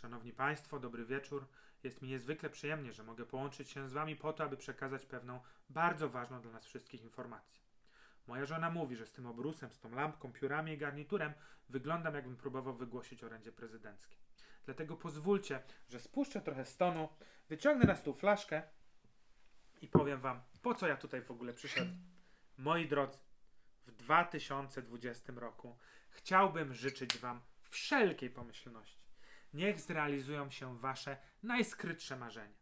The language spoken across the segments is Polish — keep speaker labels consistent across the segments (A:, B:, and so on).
A: Szanowni Państwo, dobry wieczór. Jest mi niezwykle przyjemnie, że mogę połączyć się z Wami po to, aby przekazać pewną bardzo ważną dla nas wszystkich informację. Moja żona mówi, że z tym obrusem, z tą lampką, piórami i garniturem wyglądam, jakbym próbował wygłosić orędzie prezydenckie. Dlatego pozwólcie, że spuszczę trochę stonu, wyciągnę na stół flaszkę i powiem Wam, po co ja tutaj w ogóle przyszedłem. Moi drodzy, w 2020 roku chciałbym życzyć Wam wszelkiej pomyślności. Niech zrealizują się Wasze najskrytsze marzenia.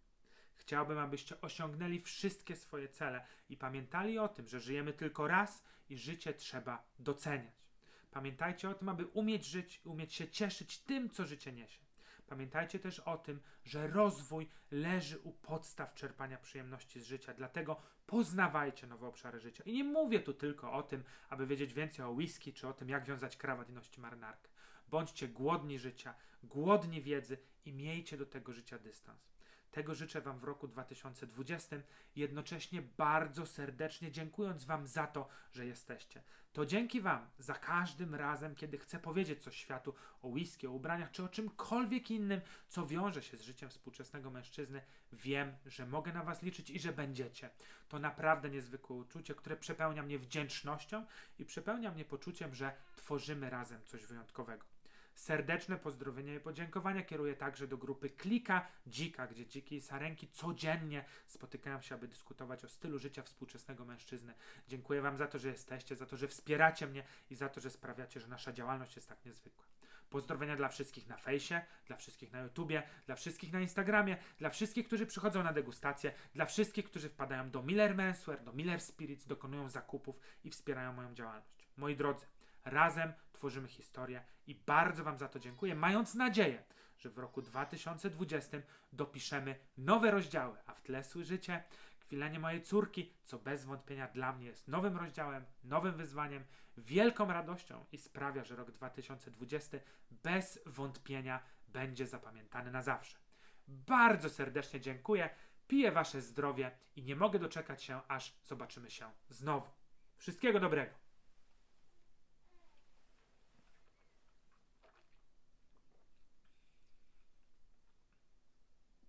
A: Chciałbym, abyście osiągnęli wszystkie swoje cele i pamiętali o tym, że żyjemy tylko raz i życie trzeba doceniać. Pamiętajcie o tym, aby umieć żyć i umieć się cieszyć tym, co życie niesie. Pamiętajcie też o tym, że rozwój leży u podstaw czerpania przyjemności z życia, dlatego poznawajcie nowe obszary życia. I nie mówię tu tylko o tym, aby wiedzieć więcej o whisky, czy o tym, jak wiązać krawat i nosić marynarkę. Bądźcie głodni życia, głodni wiedzy i miejcie do tego życia dystans. Tego życzę Wam w roku 2020, jednocześnie bardzo serdecznie dziękując Wam za to, że jesteście. To dzięki Wam za każdym razem, kiedy chcę powiedzieć coś światu o whisky, o ubraniach czy o czymkolwiek innym, co wiąże się z życiem współczesnego mężczyzny, wiem, że mogę na Was liczyć i że będziecie. To naprawdę niezwykłe uczucie, które przepełnia mnie wdzięcznością i przepełnia mnie poczuciem, że tworzymy razem coś wyjątkowego. Serdeczne pozdrowienia i podziękowania kieruję także do grupy Klika Dzika, gdzie dziki i sarenki codziennie spotykają się, aby dyskutować o stylu życia współczesnego mężczyzny. Dziękuję Wam za to, że jesteście, za to, że wspieracie mnie i za to, że sprawiacie, że nasza działalność jest tak niezwykła. Pozdrowienia dla wszystkich na fejsie, dla wszystkich na YouTubie, dla wszystkich na Instagramie, dla wszystkich, którzy przychodzą na degustacje, dla wszystkich, którzy wpadają do Miller Menswear, do Miller Spirits, dokonują zakupów i wspierają moją działalność. Moi drodzy, Razem tworzymy historię i bardzo Wam za to dziękuję, mając nadzieję, że w roku 2020 dopiszemy nowe rozdziały, a w tle słyszycie kwilenie mojej córki, co bez wątpienia dla mnie jest nowym rozdziałem, nowym wyzwaniem, wielką radością i sprawia, że rok 2020 bez wątpienia będzie zapamiętany na zawsze. Bardzo serdecznie dziękuję, piję Wasze zdrowie i nie mogę doczekać się, aż zobaczymy się znowu. Wszystkiego dobrego.